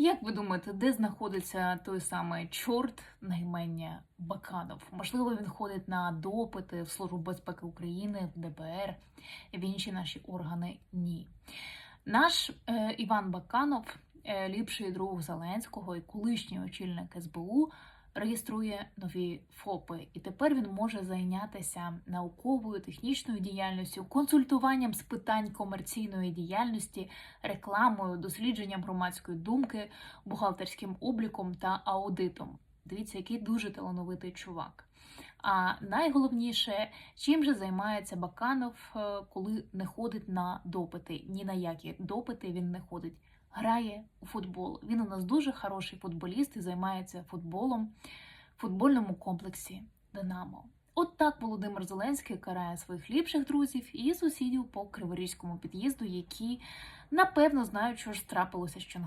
Як ви думаєте, де знаходиться той самий чорт на імення Баканов? Можливо, він ходить на допити в Службу безпеки України, в ДБР, в інші наші органи? Ні. Наш е, Іван Баканов, е, ліпший друг Зеленського і колишній очільник СБУ, реєструє нові ФОПи, і тепер він може зайнятися науковою технічною діяльністю, консультуванням з питань комерційної діяльності, рекламою, дослідженням громадської думки, бухгалтерським обліком та аудитом. Дивіться, який дуже талановитий чувак. А найголовніше, чим же займається Баканов, е, коли не ходить на допити? Ні на які допити він не ходить. Грає у футбол. Він у нас дуже хороший футболіст і займається футболом в футбольному комплексі Динамо. От так Володимир Зеленський карає своїх ліпших друзів і сусідів по Криворізькому під'їзду, які напевно знають, що ж трапилося що